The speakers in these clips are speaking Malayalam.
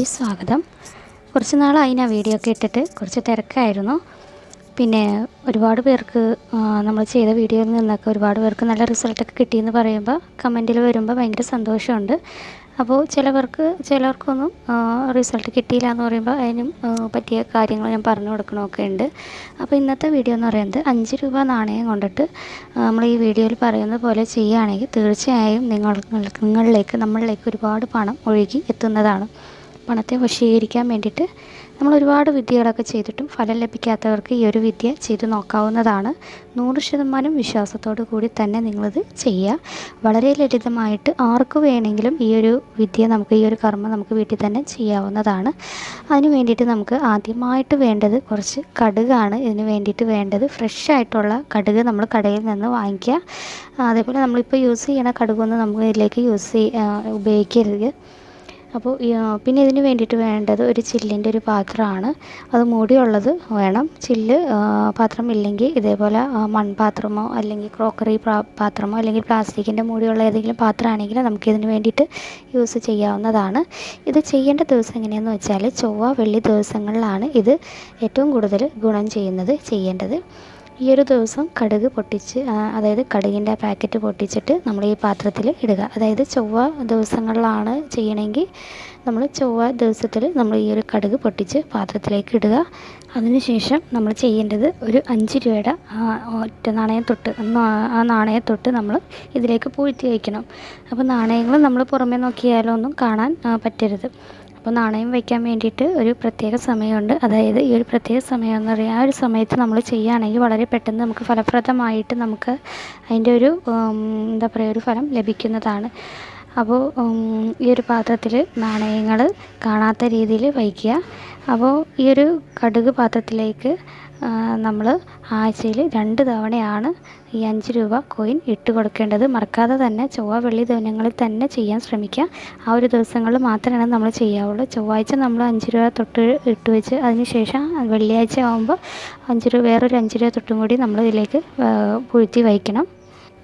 കൂടി സ്വാഗതം. കുറച്ച് നാളായി ഞാൻ വീഡിയോ ഒക്കെ ഇട്ടിട്ട്. കുറച്ച് തിരക്കായിരുന്നു. പിന്നെ ഒരുപാട് പേർക്ക് നമ്മൾ ചെയ്ത വീഡിയോയിൽ നിന്നൊക്കെ ഒരുപാട് പേർക്ക് നല്ല റിസൾട്ടൊക്കെ കിട്ടിയെന്ന് പറയുമ്പോൾ കമന്റിൽ വരുമ്പോൾ ഭയങ്കര സന്തോഷമുണ്ട്. അപ്പോൾ ചിലവർക്ക് ചിലർക്കൊന്നും റിസൾട്ട് കിട്ടിയില്ല എന്ന് പറയുമ്പോൾ അതിനും പറ്റിയ കാര്യങ്ങൾ ഞാൻ പറഞ്ഞു കൊടുക്കണമൊക്കെ ഉണ്ട്. അപ്പോൾ ഇന്നത്തെ വീഡിയോ എന്ന് പറയുന്നത് അഞ്ച് രൂപ നാണയം കൊണ്ടിട്ട് നമ്മൾ ഈ വീഡിയോയിൽ പറയുന്ന പോലെ ചെയ്യുകയാണെങ്കിൽ തീർച്ചയായും നിങ്ങൾ നിങ്ങളിലേക്ക് നമ്മളിലേക്ക് ഒരുപാട് പണം ഒഴുകി എത്തുന്നതാണ്. പണത്തെ വശീകരിക്കാൻ വേണ്ടിയിട്ട് നമ്മൾ ഒരുപാട് വിദ്യകളൊക്കെ ചെയ്തിട്ടും ഫലം ലഭിക്കാത്തവർക്ക് ഈ ഒരു വിദ്യ ചെയ്തു നോക്കാവുന്നതാണ്. നൂറ് ശതമാനം വിശ്വാസത്തോടു കൂടി തന്നെ നിങ്ങളിത് ചെയ്യുക വളരെ ലളിതമായിട്ട് ആർക്ക് വേണമെങ്കിലും ഈ ഒരു വിദ്യ നമുക്ക് ഈ ഒരു കർമ്മം നമുക്ക് വീട്ടിൽ തന്നെ ചെയ്യാവുന്നതാണ്. അതിന് വേണ്ടിയിട്ട് നമുക്ക് ആദ്യമായിട്ട് വേണ്ടത് കുറച്ച് കടുകാണ്. ഇതിന് വേണ്ടിയിട്ട് വേണ്ടത് ഫ്രഷ് ആയിട്ടുള്ള കടുക് നമ്മൾ കടയിൽ നിന്ന് വാങ്ങിക്കുക. അതേപോലെ നമ്മളിപ്പോൾ യൂസ് ചെയ്യണ കടുകൊന്നും നമുക്ക് ഇതിലേക്ക് യൂസ് ഉപയോഗിക്കരുത്. അപ്പോൾ പിന്നെ ഇതിന് വേണ്ടിയിട്ട് വേണ്ടത് ഒരു ചില്ലിന്റെ ഒരു പാത്രമാണ്. അത് മൂടിയുള്ളത് വേണം. ചില്ല് പാത്രം ഇല്ലെങ്കിൽ ഇതേപോലെ മൺപാത്രമോ അല്ലെങ്കിൽ ക്രോക്കറി പാത്രമോ അല്ലെങ്കിൽ പ്ലാസ്റ്റിക്കിന്റെ മൂടിയുള്ള ഏതെങ്കിലും പാത്രമാണെങ്കിൽ നമുക്കിതിന് വേണ്ടിയിട്ട് യൂസ് ചെയ്യാവുന്നതാണ്. ഇത് ചെയ്യേണ്ട ദിവസം എങ്ങനെയാണെന്ന് വെച്ചാൽ ചൊവ്വ വെള്ളി ദിവസങ്ങളിലാണ് ഇത് ഏറ്റവും കൂടുതൽ ഗുണം ചെയ്യുന്നത് ചെയ്യേണ്ടത്. ഈ ഒരു ദിവസം കടുക് പൊട്ടിച്ച് അതായത് കടുകിന്റെ പാക്കറ്റ് പൊട്ടിച്ചിട്ട് നമ്മൾ ഈ പാത്രത്തിൽ ഇടുക. അതായത് ചൊവ്വ ദിവസങ്ങളിലാണ് ചെയ്യണമെങ്കിൽ നമ്മൾ ചൊവ്വ ദിവസത്തിൽ നമ്മൾ ഈ ഒരു കടുക് പൊട്ടിച്ച് പാത്രത്തിലേക്ക് ഇടുക. അതിനുശേഷം നമ്മൾ ചെയ്യേണ്ടത് ഒരു അഞ്ച് രൂപയുടെ ഒറ്റ നാണയം തൊട്ട് ആ നാണയം തൊട്ട് നമ്മൾ ഇതിലേക്ക് പൂഴ്ത്തി വയ്ക്കണം. അപ്പോൾ നാണയങ്ങൾ നമ്മൾ പുറമേ നോക്കിയാലോ ഒന്നും കാണാൻ പറ്റരുത്. അപ്പോൾ നാണയം വയ്ക്കാൻ വേണ്ടിയിട്ട് ഒരു പ്രത്യേക സമയമുണ്ട്. അതായത് ഈ ഒരു പ്രത്യേക സമയം എന്ന് പറയുക ആ ഒരു സമയത്ത് നമ്മൾ ചെയ്യുകയാണെങ്കിൽ വളരെ പെട്ടെന്ന് നമുക്ക് ഫലപ്രദമായിട്ട് നമുക്ക് അതിന്റെ ഒരു എന്താ പറയുക ഒരു ഫലം ലഭിക്കുന്നതാണ്. അപ്പോൾ ഈ ഒരു പാത്രത്തിൽ നാണയങ്ങൾ കാണാത്ത രീതിയിൽ വയ്ക്കുക. അപ്പോൾ ഈ ഒരു കടുക് പാത്രത്തിലേക്ക് നമ്മൾ ആഴ്ചയിൽ രണ്ട് തവണയാണ് ഈ അഞ്ച് രൂപ കോയിൻ ഇട്ട് കൊടുക്കേണ്ടത്. മറക്കാതെ തന്നെ ചൊവ്വ വെള്ളി ദിനങ്ങളിൽ തന്നെ ചെയ്യാൻ ശ്രമിക്കുക ആ ഒരു ദിവസങ്ങളിൽ മാത്രമാണ് നമ്മൾ ചെയ്യാവുള്ളൂ. ചൊവ്വാഴ്ച നമ്മൾ അഞ്ച് രൂപ തൊട്ട് ഇട്ട് വെച്ച് അതിനുശേഷം വെള്ളിയാഴ്ച ആകുമ്പോൾ അഞ്ച് രൂപ വേറൊരു അഞ്ച് രൂപ തൊട്ടും കൂടി നമ്മൾ ഇതിലേക്ക് പൂഴ്ത്തി വയ്ക്കണം.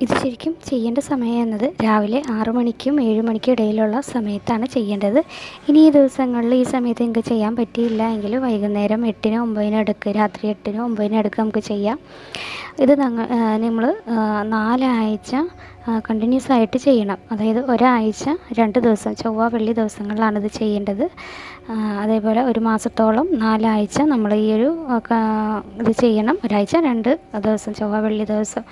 ഇത് ശരിക്കും ചെയ്യേണ്ട സമയം എന്നത് രാവിലെ ആറു മണിക്കും ഏഴ് മണിക്കും ഇടയിലുള്ള സമയത്താണ് ചെയ്യേണ്ടത്. ഇനി ഈ ദിവസങ്ങളിൽ ഈ സമയത്ത് നിങ്ങൾക്ക് ചെയ്യാൻ പറ്റിയില്ല എങ്കിൽ വൈകുന്നേരം എട്ടിനോ ഒമ്പതിനോ അടുക്ക് രാത്രി എട്ടിനോ ഒമ്പതിനോ അടുക്ക് നമുക്ക് ചെയ്യാം. ഇത് നമ്മൾ നാലാഴ്ച കണ്ടിന്യൂസ് ആയിട്ട് ചെയ്യണം. അതായത് ഒരാഴ്ച രണ്ട് ദിവസം ചൊവ്വ വെള്ളി ദിവസങ്ങളിലാണ് ഇത് ചെയ്യേണ്ടത്. അതേപോലെ ഒരു മാസത്തോളം നാലാഴ്ച നമ്മൾ ഈ ഒരു ഇത് ചെയ്യണം. ഒരാഴ്ച രണ്ട് ദിവസം ചൊവ്വ വെള്ളി ദിവസം.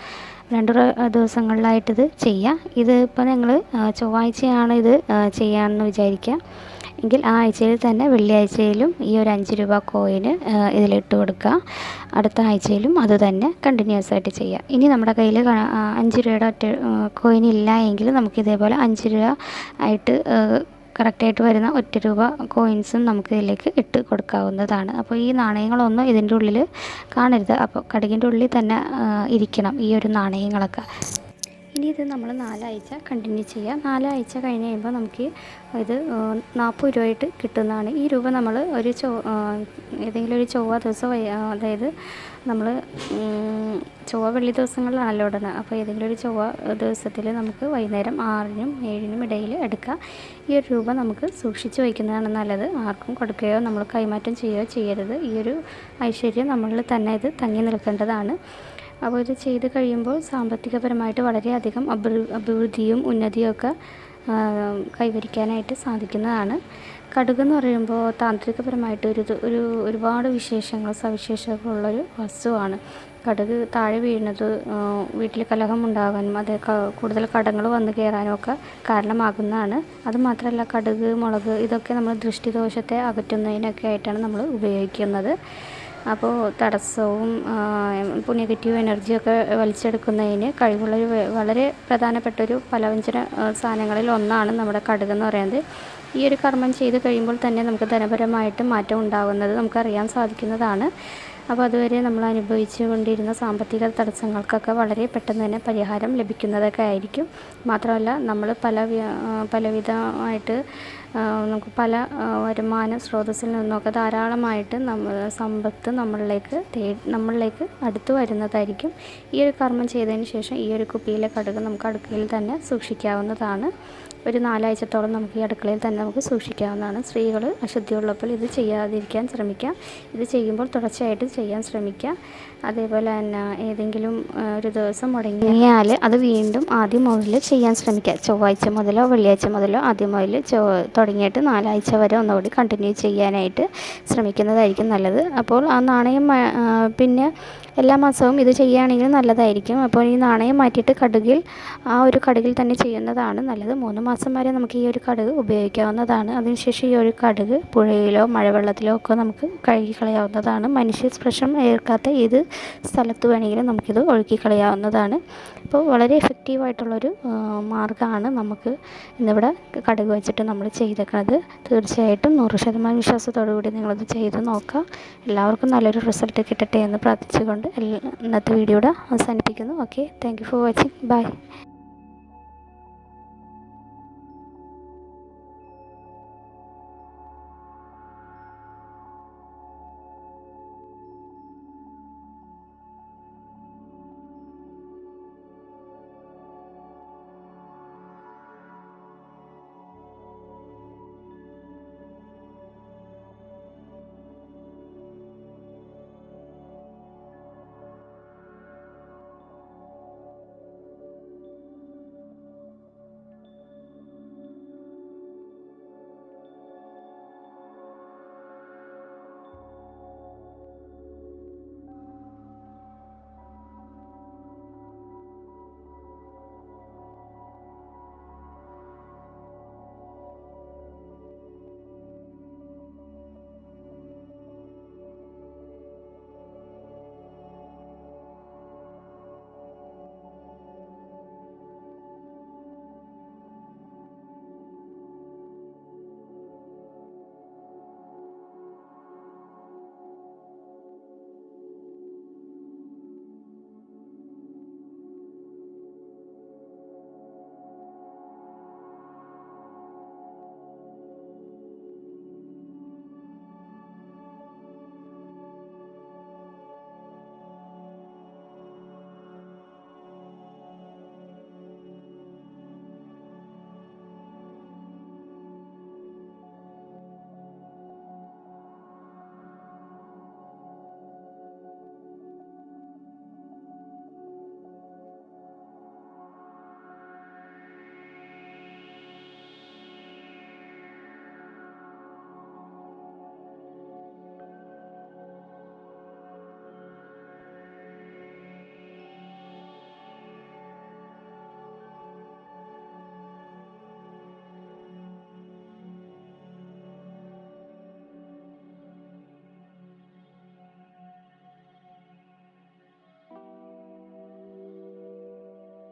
രണ്ട് ദിവസങ്ങളിലായിട്ടിത് ചെയ്യാം. ഇത് ഇപ്പോൾ ഞങ്ങൾ ചൊവ്വാഴ്ചയാണ് ഇത് ചെയ്യാമെന്ന് വിചാരിക്കുക എങ്കിൽ ആ ആഴ്ചയിൽ തന്നെ വെള്ളിയാഴ്ചയിലും ഈ ഒരു അഞ്ച് രൂപ കോയിന് ഇതിലിട്ട് കൊടുക്കുക അടുത്ത ആഴ്ചയിലും അത് തന്നെ കണ്ടിന്യൂസ് ആയിട്ട് ചെയ്യുക ഇനി നമ്മുടെ കയ്യിൽ അഞ്ച് രൂപയുടെ ഒറ്റ കോയിൻ ഇല്ല എങ്കിൽ നമുക്ക് ഇതേപോലെ അഞ്ച് രൂപ ആയിട്ട് കറക്റ്റായിട്ട് വരുന്ന ഒറ്റ രൂപ കോയിൻസും നമുക്ക് ഇതിലേക്ക് ഇട്ട് കൊടുക്കാവുന്നതാണ്. അപ്പോൾ ഈ നാണയങ്ങളൊന്നും ഇതിന്റെ ഉള്ളിൽ കാണരുത്. അപ്പോൾ കടുകിന്റെ ഉള്ളിൽ തന്നെ ഇരിക്കണം ഈ ഒരു നാണയങ്ങളൊക്കെ. ഇനി ഇത് നമ്മൾ നാലാഴ്ച കണ്ടിന്യൂ ചെയ്യാം. നാലാഴ്ച കഴിഞ്ഞ് കഴിയുമ്പോൾ നമുക്ക് ഇത് നാൽപ്പത് രൂപയായിട്ട് കിട്ടുന്നതാണ്. ഈ രൂപ നമ്മൾ ഒരു ചൊ ഏതെങ്കിലും ഒരു ചൊവ്വ ദിവസം അതായത് നമ്മൾ ചൊവ്വ വെള്ളി ദിവസങ്ങളിലാണല്ലോ ഇടുന്നത് അപ്പോൾ ഏതെങ്കിലും ഒരു ചൊവ്വ ദിവസത്തിൽ നമുക്ക് വൈകുന്നേരം ആറിനും ഏഴിനും ഇടയിൽ എടുക്കാം. ഈ ഒരു രൂപ നമുക്ക് സൂക്ഷിച്ച് വയ്ക്കുന്നതാണ് നല്ലത്. ആർക്കും കൊടുക്കുകയോ നമ്മൾ കൈമാറ്റം ചെയ്യുകയോ ചെയ്യരുത്. ഈ ഒരു ഐശ്വര്യം നമ്മളിൽ തന്നെ ഇത് തങ്ങി നിൽക്കേണ്ടതാണ്. അപ്പോൾ ഇത് ചെയ്ത് കഴിയുമ്പോൾ സാമ്പത്തികപരമായിട്ട് വളരെയധികം അഭി അഭിവൃദ്ധിയും ഉന്നതിയും ഒക്കെ കൈവരിക്കാനായിട്ട് സാധിക്കുന്നതാണ്. കടുക് എന്ന് പറയുമ്പോൾ താന്ത്രികപരമായിട്ട് ഒരു ഒരു ഒരുപാട് വിശേഷങ്ങൾ സവിശേഷതകളുള്ളൊരു വസ്തുവാണ്. കടുക് താഴെ വീഴുന്നത് വീട്ടിൽ കലഹം ഉണ്ടാകാനും അത് കൂടുതൽ കടങ്ങൾ വന്നു കയറാനും ഒക്കെ കാരണമാകുന്നതാണ്. അതുമാത്രമല്ല കടുക് മുളക് ഇതൊക്കെ നമ്മൾ ദൃഷ്ടിദോഷത്തെ അകറ്റുന്നതിനൊക്കെ ആയിട്ടാണ് നമ്മൾ ഉപയോഗിക്കുന്നത്. അപ്പോൾ തടസ്സവും നെഗറ്റീവ് എനർജിയൊക്കെ വലിച്ചെടുക്കുന്നതിന് കഴിവുള്ളൊരു വളരെ പ്രധാനപ്പെട്ടൊരു പലവ്യഞ്ജന ആ, സാധനങ്ങളിൽ ഒന്നാണ് നമ്മുടെ കടുക് എന്ന് പറയുന്നത്. ഈ ഒരു കർമ്മം ചെയ്ത് കഴിയുമ്പോൾ തന്നെ നമുക്ക് ധനപരമായിട്ട് മാറ്റം ഉണ്ടാകുന്നത് നമുക്കറിയാൻ സാധിക്കുന്നതാണ്. അപ്പോൾ അതുവരെ നമ്മൾ അനുഭവിച്ചു കൊണ്ടിരുന്ന സാമ്പത്തിക തടസ്സങ്ങൾക്കൊക്കെ വളരെ പെട്ടെന്ന് തന്നെ പരിഹാരം ലഭിക്കുന്നതൊക്കെ ആയിരിക്കും. മാത്രമല്ല നമ്മൾ പല പലവിധമായിട്ട് നമുക്ക് പല വരുമാന സ്രോതസ്സിൽ നിന്നൊക്കെ ധാരാളമായിട്ട് നമ്മൾ സമ്പത്ത് നമ്മളിലേക്ക് തേ നമ്മളിലേക്ക് അടുത്തു വരുന്നതായിരിക്കും. ഈ ഒരു കർമ്മം ചെയ്തതിന് ശേഷം ഈ ഒരു കുപ്പിയിലെ കടുക് നമുക്ക് അടുക്കളയിൽ തന്നെ സൂക്ഷിക്കാവുന്നതാണ്. ഒരു നാലാഴ്ചത്തോളം നമുക്ക് ഈ അടുക്കളയിൽ തന്നെ നമുക്ക് സൂക്ഷിക്കാവുന്നതാണ്. സ്ത്രീകൾ അശുദ്ധിയുള്ളപ്പോൾ ഇത് ചെയ്യാതിരിക്കാൻ ശ്രമിക്കാം ഇത് ചെയ്യുമ്പോൾ തുടർച്ചയായിട്ട് ചെയ്യാൻ ശ്രമിക്കുക. അതേപോലെ തന്നെ ഏതെങ്കിലും ഒരു ദിവസം മുടങ്ങിയാൽ അത് വീണ്ടും ആദ്യം മുതൽ ചെയ്യാൻ ശ്രമിക്കുക. ചൊവ്വാഴ്ച മുതലോ വെള്ളിയാഴ്ച മുതലോ ആദ്യം മുതൽ തുടങ്ങിയിട്ട് നാലാഴ്ച വരെ ഒന്നുകൂടി കണ്ടിന്യൂ ചെയ്യാനായിട്ട് ശ്രമിക്കുന്നതായിരിക്കും നല്ലത്. അപ്പോൾ ആ നാണയം പിന്നെ എല്ലാ മാസവും ഇത് ചെയ്യുകയാണെങ്കിൽ നല്ലതായിരിക്കും. അപ്പോൾ ഈ നാണയം മാറ്റിയിട്ട് കടുകിൽ ആ ഒരു കടുകിൽ തന്നെ ചെയ്യുന്നതാണ് നല്ലത്. മൂന്ന് മാസം വരെ നമുക്ക് ഈ ഒരു കടുക് ഉപയോഗിക്കാവുന്നതാണ്. അതിനുശേഷം ഈ ഒരു കടുക് പുഴയിലോ മഴവെള്ളത്തിലോ ഒക്കെ നമുക്ക് കഴുകി കളയാവുന്നതാണ് മനുഷ്യ സ്പർശം ഏൽക്കാത്ത ഏത് സ്ഥലത്ത് വേണമെങ്കിലും നമുക്കിത് കളയാവുന്നതാണ് അപ്പോൾ വളരെ എഫക്റ്റീവായിട്ടുള്ളൊരു മാർഗമാണ് നമുക്ക് ഇന്നിവിടെ കടുക് വെച്ചിട്ട് നമ്മൾ ചെയ്തേക്കുന്നത് തീർച്ചയായിട്ടും നൂറ് ശതമാനം വിശ്വാസത്തോടു കൂടി നിങ്ങളത് ചെയ്ത് നോക്കുക. എല്ലാവർക്കും നല്ലൊരു റിസൾട്ട് കിട്ടട്ടെ എന്ന് പ്രാർത്ഥിച്ചുകൊണ്ട് എല്ലാ- ഇന്നത്തെ വീഡിയോയുടെ അവസാനിപ്പിക്കുന്നു. Okay thank for watching bye